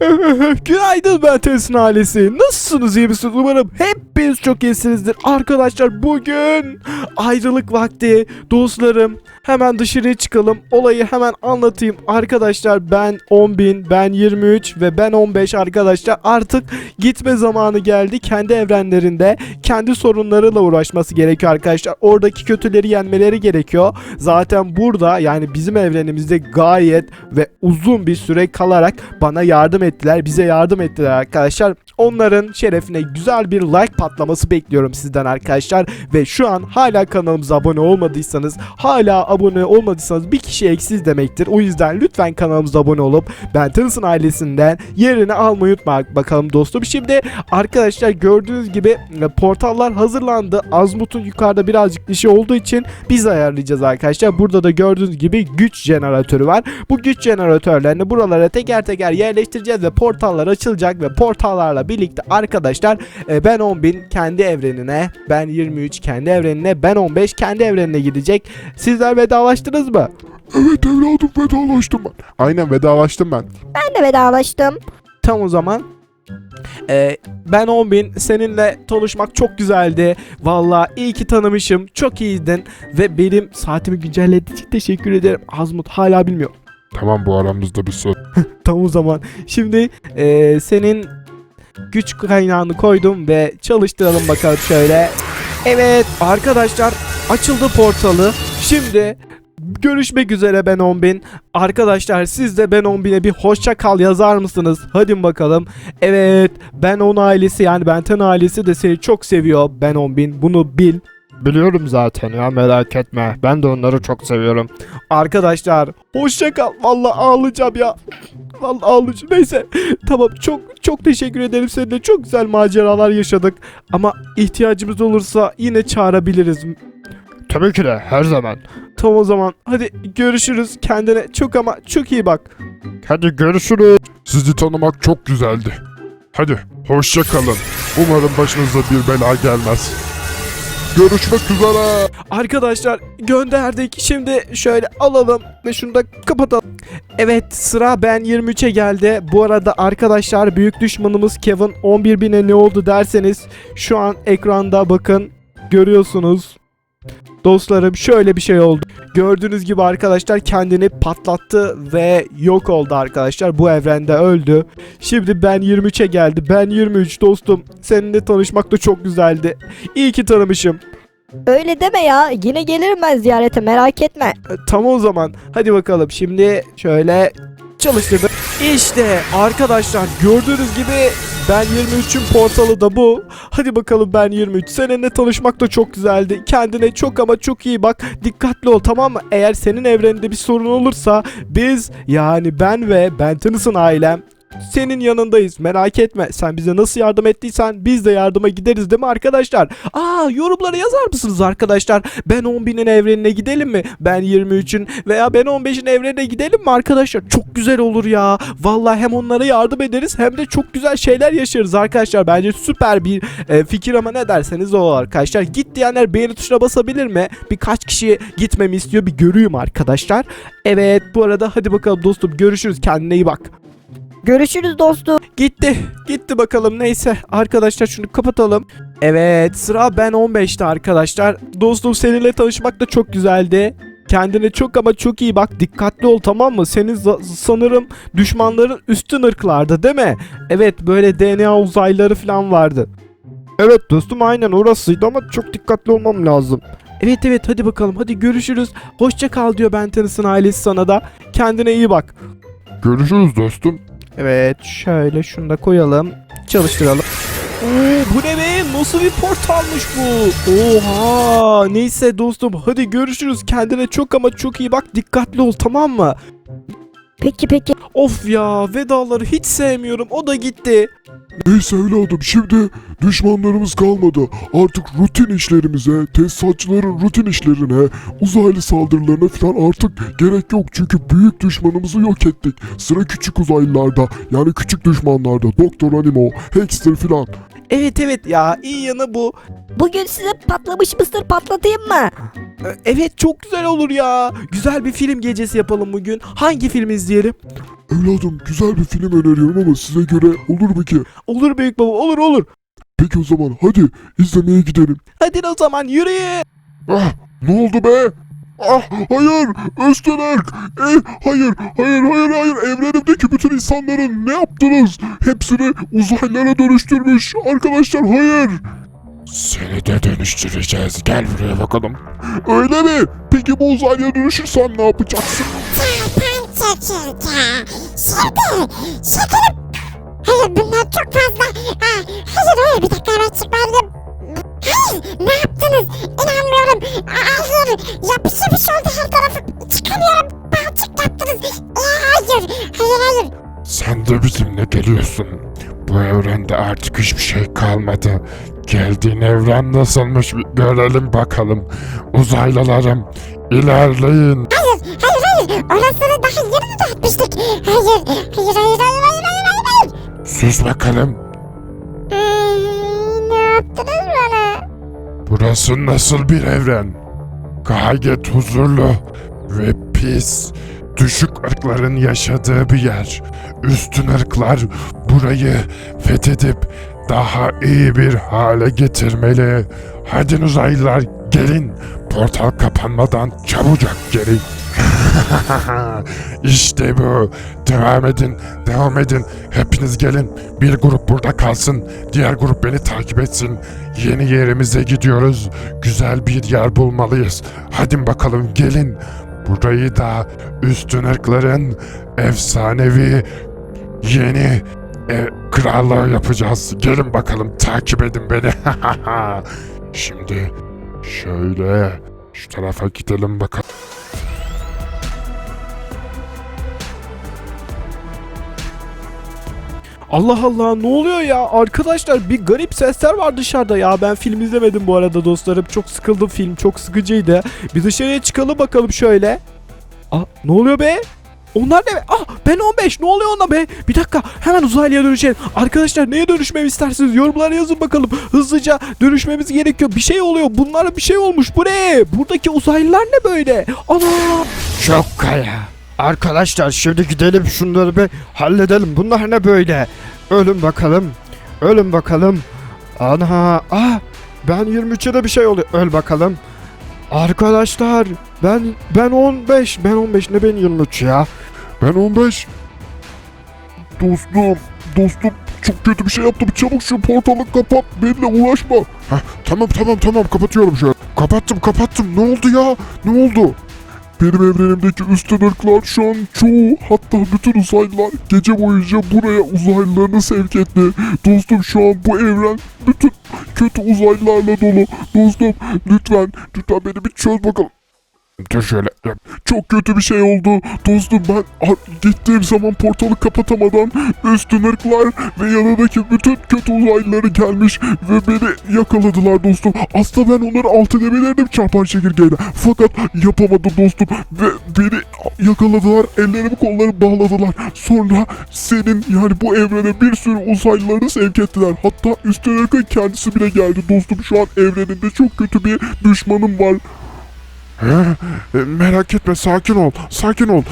Günaydın ben Tesin ailesi. Nasılsınız iyi misiniz? Umarım hepiniz çok iyisinizdir. Arkadaşlar bugün ayrılık vakti. Dostlarım hemen dışarıya çıkalım. Olayı hemen anlatayım. Arkadaşlar ben 10.000, ben 23 ve ben 15 arkadaşlar. Artık gitme zamanı geldi. Kendi evrenlerinde kendi sorunlarıyla uğraşması gerekiyor arkadaşlar. Oradaki kötüleri yenmeleri gerekiyor. Zaten burada yani bizim evrenimizde gayet ve uzun bir süre kalarak bana yardım ettiler. Bize yardım ettiler arkadaşlar. Onların şerefine güzel bir like patlaması bekliyorum sizden arkadaşlar. Ve şu an hala kanalımıza abone olmadıysanız, hala abone olmadıysanız bir kişi eksiz demektir. O yüzden lütfen kanalımıza abone olup Ben Tanısın ailesinden yerini almayı unutma bakalım dostum. Şimdi arkadaşlar gördüğünüz gibi e, portallar hazırlandı. Azmut'un yukarıda birazcık işi olduğu için biz ayarlayacağız arkadaşlar. Burada da gördüğünüz gibi güç jeneratörü var. Bu güç jeneratörlerini buralara teker teker yerleştireceğiz ve portallar açılacak ve portallarla birlikte arkadaşlar e, ben 10.000 kendi evrenine, ben 23 kendi evrenine, ben 15 kendi evrenine gidecek. Sizler vedalaştınız mı? Evet evladım vedalaştım ben. Aynen vedalaştım ben. Ben de vedalaştım. Tam o zaman e, ben 10.000 seninle tanışmak çok güzeldi. Valla iyi ki tanımışım. Çok iyiydin. Ve benim saatimi güncellediğin için teşekkür ederim. Azmut hala bilmiyor. Tamam bu aramızda bir söz. Tam o zaman. Şimdi e, senin güç kaynağını koydum ve çalıştıralım bakalım şöyle. Evet arkadaşlar açıldı portalı. Şimdi görüşmek üzere ben 10.000. Arkadaşlar siz de ben 10.000'e bir hoşça kal yazar mısınız? Hadi bakalım. Evet ben 10 ailesi yani Benten ailesi de seni çok seviyor ben 10.000 bunu bil. Biliyorum zaten ya merak etme. Ben de onları çok seviyorum. Arkadaşlar hoşça kal. Vallahi ağlayacağım ya. Vallahi ağlayacağım. Neyse. Tamam çok çok teşekkür ederim. Seninle çok güzel maceralar yaşadık. Ama ihtiyacımız olursa yine çağırabiliriz. Tabii ki de her zaman. Tamam o zaman. Hadi görüşürüz. Kendine çok ama çok iyi bak. Hadi görüşürüz. Sizi tanımak çok güzeldi. Hadi hoşça kalın. Umarım başınıza bir bela gelmez. Görüşmek üzere. Arkadaşlar gönderdik. Şimdi şöyle alalım ve şunu da kapatalım. Evet sıra ben 23'e geldi. Bu arada arkadaşlar büyük düşmanımız Kevin 11.000'e ne oldu derseniz şu an ekranda bakın görüyorsunuz. Dostlarım şöyle bir şey oldu. Gördüğünüz gibi arkadaşlar kendini patlattı ve yok oldu arkadaşlar. Bu evrende öldü. Şimdi ben 23'e geldi. Ben 23 dostum. Seninle tanışmak da çok güzeldi. İyi ki tanımışım. Öyle deme ya. Yine gelirim ben ziyarete merak etme. E, Tamam o zaman. Hadi bakalım. Şimdi şöyle çalıştırdık. İşte arkadaşlar gördüğünüz gibi ben 23'ün portalı da bu. Hadi bakalım ben 23. Seninle tanışmak da çok güzeldi. Kendine çok ama çok iyi bak. Dikkatli ol tamam mı? Eğer senin evreninde bir sorun olursa biz yani ben ve Ben Tennyson ailem senin yanındayız merak etme. Sen bize nasıl yardım ettiysen biz de yardıma gideriz değil mi arkadaşlar? Aa yorumlara yazar mısınız arkadaşlar? Ben 10.000'in evrenine gidelim mi? Ben 23'ün veya ben 15'in evrenine gidelim mi arkadaşlar? Çok güzel olur ya. Vallahi hem onlara yardım ederiz hem de çok güzel şeyler yaşarız arkadaşlar. Bence süper bir e, fikir ama ne derseniz o arkadaşlar. Git diyenler beğeni tuşuna basabilir mi? Birkaç kişi gitmemi istiyor bir göreyim arkadaşlar. Evet bu arada hadi bakalım dostum görüşürüz kendine iyi bak. Görüşürüz dostum. Gitti. Gitti bakalım neyse. Arkadaşlar şunu kapatalım. Evet sıra ben 15'te arkadaşlar. Dostum seninle tanışmak da çok güzeldi. Kendine çok ama çok iyi bak. Dikkatli ol tamam mı? Senin sanırım düşmanların üstün ırklarda değil mi? Evet böyle DNA uzaylıları falan vardı. Evet dostum aynen orasıydı ama çok dikkatli olmam lazım. Evet evet hadi bakalım hadi görüşürüz. Hoşça kal diyor Ben Tanısın ailesi sana da. Kendine iyi bak. Görüşürüz dostum. Evet şöyle şunu da koyalım. Çalıştıralım. Oo, bu ne be? Nasıl bir portalmış bu? Oha! Neyse dostum hadi görüşürüz. Kendine çok ama çok iyi bak. Dikkatli ol tamam mı? Peki peki. Of ya vedaları hiç sevmiyorum. O da gitti. Neyse evladım şimdi düşmanlarımız kalmadı. Artık rutin işlerimize, tesisatçıların rutin işlerine, uzaylı saldırılarına falan artık gerek yok. Çünkü büyük düşmanımızı yok ettik. Sıra küçük uzaylılarda yani küçük düşmanlarda. Doktor Animo, Hexter falan. Evet evet ya iyi yanı bu. Bugün size patlamış mısır patlatayım mı? Ee, Evet çok güzel olur ya. Güzel bir film gecesi yapalım bugün. Hangi film izleyelim? Evladım güzel bir film öneriyorum ama size göre olur mu ki? Olur büyük baba olur olur. Peki o zaman hadi izlemeye gidelim. Hadi o zaman yürüyün. Ah ne oldu be? Ah hayır Öztürk. Eh, hayır hayır hayır hayır evrenimdeki bütün insanların ne yaptınız? Hepsini uzaylılara dönüştürmüş. Arkadaşlar hayır. Seni de dönüştüreceğiz. Gel buraya bakalım. Öyle mi? Peki bu uzaylıya dönüşürsen ne yapacaksın? Şimdi şekerim. Hayır bunlar çok fazla. Ha, hayır hayır bir dakika hemen çıkardım. Hayır ne yaptınız? İnanmıyorum. Hayır yapışmış oldu her tarafı. Çıkamıyorum. Balçık yaptınız. Hayır hayır hayır. Sen de bizimle geliyorsun. Bu evrende artık hiçbir şey kalmadı. Geldiğin evren nasılmış bir görelim bakalım. Uzaylılarım ilerleyin. Hayır hayır hayır. Orasını daha yeni dağıtmıştık. Hayır hayır hayır hayır hayır hayır hayır. hayır. Sus bakalım. Ay, ne yaptınız bana? Burası nasıl bir evren? Gayet huzurlu ve pis. Düşük ırkların yaşadığı bir yer. Üstün ırklar burayı fethedip daha iyi bir hale getirmeli. Hadi uzaylılar gelin. Portal kapanmadan çabucak gelin. işte bu. Devam edin, devam edin. Hepiniz gelin. Bir grup burada kalsın. Diğer grup beni takip etsin. Yeni yerimize gidiyoruz. Güzel bir yer bulmalıyız. Hadi bakalım gelin. Burayı da üstün ırkların efsanevi yeni e, krallığı yapacağız. Gelin bakalım takip edin beni. Şimdi şöyle şu tarafa gidelim bakalım. Allah Allah ne oluyor ya? Arkadaşlar bir garip sesler var dışarıda ya. Ben film izlemedim bu arada dostlarım. Çok sıkıldım film. Çok sıkıcıydı. Bir dışarıya çıkalım bakalım şöyle. Aa ne oluyor be? Onlar ne? Ah ben 15 ne oluyor ona be? Bir dakika hemen uzaylıya dönüşelim. Arkadaşlar neye dönüşmemi istersiniz? Yorumlara yazın bakalım. Hızlıca dönüşmemiz gerekiyor. Bir şey oluyor. Bunlara bir şey olmuş. Bu ne? Buradaki uzaylılar ne böyle? Ana! Çok kaya. Arkadaşlar şimdi gidelim şunları bir halledelim. Bunlar ne böyle? Ölün bakalım. Ölün bakalım. Ana. Ah. Ben 23'e de bir şey oluyor. Öl bakalım. Arkadaşlar ben ben 15 ben 15 ne ben 23 ya. Ben 15. Dostum, dostum çok kötü bir şey yaptım. Çabuk şu portalı kapat. Benimle uğraşma. Heh, tamam tamam tamam kapatıyorum şu an. Kapattım kapattım. Ne oldu ya? Ne oldu? Benim evrenimdeki üstün ırklar şu an çoğu hatta bütün uzaylılar gece boyunca buraya uzaylılarını sevk etti. Dostum şu an bu evren bütün kötü uzaylılarla dolu. Dostum lütfen lütfen beni bir çöz bakalım. Dur şöyle. Çok kötü bir şey oldu. Dostum ben gittiğim zaman portalı kapatamadan üstün ırklar ve yanındaki bütün kötü uzaylıları gelmiş ve beni yakaladılar dostum. Aslında ben onları alt edebilirdim çarpan çekirgeyle. Fakat yapamadım dostum ve beni yakaladılar. Ellerimi kollarımı bağladılar. Sonra senin yani bu evrene bir sürü uzaylılarını sevk ettiler. Hatta üstün ırkın kendisi bile geldi dostum. Şu an evreninde çok kötü bir düşmanım var. Merak etme sakin ol sakin ol.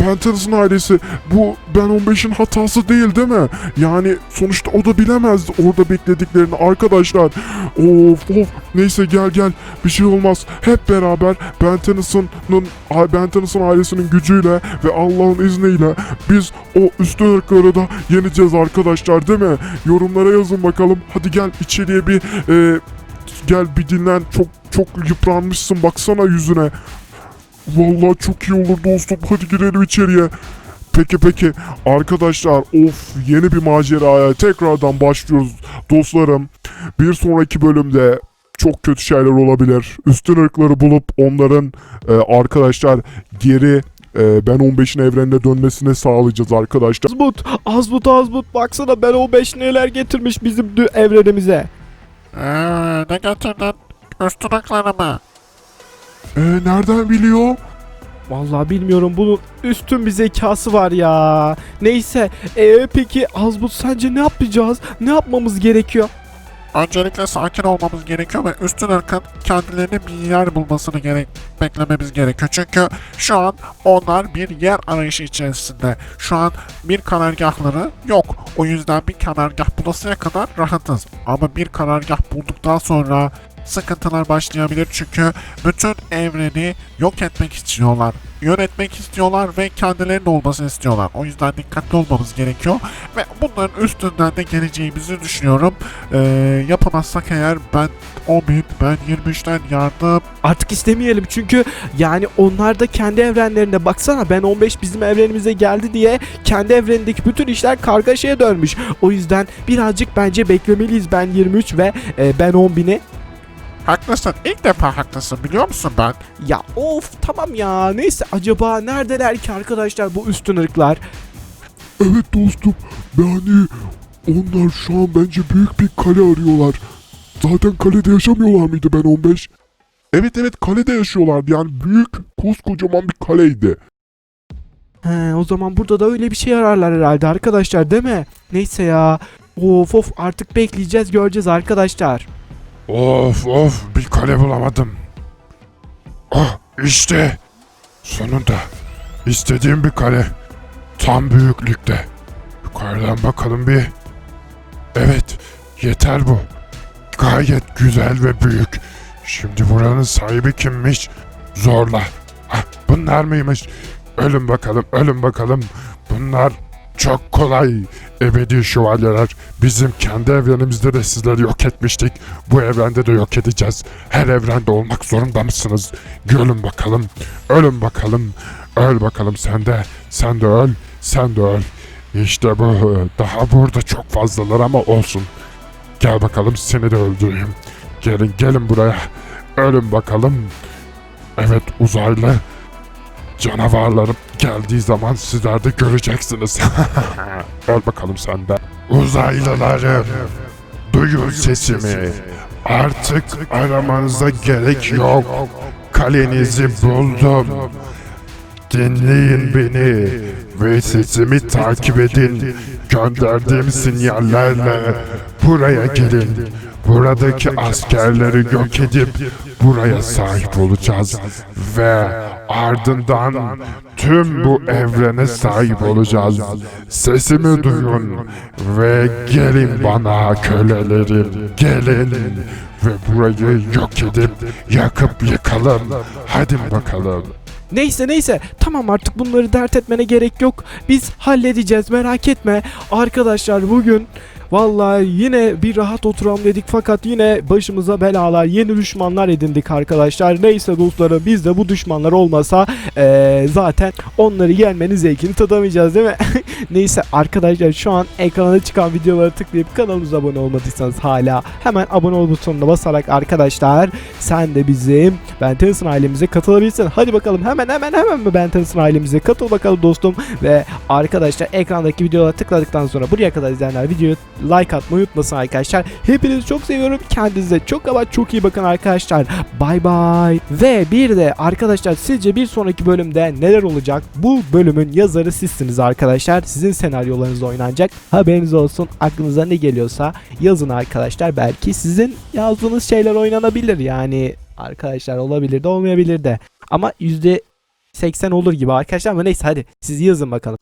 Ben Tennys'ın ailesi bu Ben 15'in hatası değil değil mi? Yani sonuçta o da bilemezdi orada beklediklerini arkadaşlar. Of of. Neyse gel gel. Bir şey olmaz. Hep beraber Ben Tennyson'ın Ben Tennysson ailesinin gücüyle ve Allah'ın izniyle biz o üstün ırkları da yeneceğiz arkadaşlar değil mi? Yorumlara yazın bakalım. Hadi gel içeriye bir e, gel bir dinlen çok çok yıpranmışsın baksana yüzüne. Vallahi çok iyi olur dostum hadi girelim içeriye. Peki peki arkadaşlar of yeni bir maceraya tekrardan başlıyoruz dostlarım. Bir sonraki bölümde çok kötü şeyler olabilir. Üstün ırkları bulup onların e, arkadaşlar geri e, ben 15'in evrenine dönmesini sağlayacağız arkadaşlar. Azmut, Azmut, Azmut baksana ben o 5 neler getirmiş bizim evrenimize. Ee, ne getirdin? Üstün mı? E, nereden biliyor? Vallahi bilmiyorum bunun üstün bir zekası var ya. Neyse ee, peki Azmut sence ne yapacağız? Ne yapmamız gerekiyor? Öncelikle sakin olmamız gerekiyor ve üstün ırkın kendilerine bir yer bulmasını gerek beklememiz gerekiyor. Çünkü şu an onlar bir yer arayışı içerisinde. Şu an bir karargahları yok. O yüzden bir karargah bulasıya kadar rahatız. Ama bir karargah bulduktan sonra sıkıntılar başlayabilir çünkü bütün evreni yok etmek istiyorlar. Yönetmek istiyorlar ve kendilerinin olmasını istiyorlar. O yüzden dikkatli olmamız gerekiyor ve bunların üstünden de geleceğimizi düşünüyorum. Ee, yapamazsak eğer ben 10 bin, ben 23'ten yardım Artık istemeyelim çünkü yani onlar da kendi evrenlerine baksana ben 15 bizim evrenimize geldi diye kendi evrenindeki bütün işler kargaşaya dönmüş. O yüzden birazcık bence beklemeliyiz ben 23 ve e, ben 10 bini. Haklısın. İlk defa haklısın biliyor musun ben? Ya of tamam ya neyse acaba neredeler ki arkadaşlar bu üstün ırklar? Evet dostum. Yani onlar şu an bence büyük bir kale arıyorlar. Zaten kalede yaşamıyorlar mıydı ben 15? Evet evet kalede yaşıyorlardı yani büyük koskocaman bir kaleydi. He, o zaman burada da öyle bir şey ararlar herhalde arkadaşlar değil mi? Neyse ya. Of of artık bekleyeceğiz göreceğiz arkadaşlar. Of of bir kale bulamadım. Ah işte. Sonunda istediğim bir kale. Tam büyüklükte. Yukarıdan bakalım bir. Evet yeter bu. Gayet güzel ve büyük. Şimdi buranın sahibi kimmiş? Zorla. Ah, bunlar mıymış? Ölün bakalım, ölün bakalım. Bunlar çok kolay. Ebedi şövalyeler. Bizim kendi evrenimizde de sizleri yok etmiştik. Bu evrende de yok edeceğiz. Her evrende olmak zorunda mısınız? Görün bakalım. Ölün bakalım. Öl bakalım sen de. Sen de öl. Sen de öl. İşte bu. Daha burada çok fazlalar ama olsun. Gel bakalım seni de öldüreyim. Gelin gelin buraya. Ölün bakalım. Evet uzaylı canavarlarım geldiği zaman sizler de göreceksiniz. Öl bakalım sen de. Uzaylılarım duyun sesimi. Artık aramanıza gerek yok. Kalenizi buldum. Dinleyin beni ve sesimi takip edin. Gönderdiğim sinyallerle buraya gelin. Buradaki askerleri yok edip buraya sahip olacağız ve ardından tüm bu evrene sahip olacağız. Sesimi duyun ve gelin bana kölelerim. Gelin ve burayı yok edip yakıp yıkalım. Hadi bakalım. Neyse neyse tamam artık bunları dert etmene gerek yok. Biz halledeceğiz merak etme. Arkadaşlar bugün vallahi yine bir rahat oturalım dedik fakat yine başımıza belalar yeni düşmanlar edindik arkadaşlar. Neyse dostlarım biz de bu düşmanlar olmasa eee, zaten onları yenmenin zevkini tadamayacağız değil mi? Neyse arkadaşlar şu an ekrana çıkan videoları tıklayıp kanalımıza abone olmadıysanız hala hemen abone ol butonuna basarak arkadaşlar sen de bizim Ben Tennyson ailemize katılabilirsin. Hadi bakalım hemen hemen hemen mi Ben Tennyson ailemize katıl bakalım dostum. Ve arkadaşlar ekrandaki videolara tıkladıktan sonra buraya kadar izleyenler videoyu like atmayı unutmasın arkadaşlar. Hepinizi çok seviyorum. Kendinize çok ama çok iyi bakın arkadaşlar. Bay bay. Ve bir de arkadaşlar sizce bir sonraki bölümde neler olacak? Bu bölümün yazarı sizsiniz arkadaşlar. Sizin senaryolarınız oynanacak. Haberiniz olsun. Aklınıza ne geliyorsa yazın arkadaşlar. Belki sizin yazdığınız şeyler oynanabilir. Yani arkadaşlar olabilir de olmayabilir de. Ama %80 olur gibi arkadaşlar ama neyse hadi siz yazın bakalım.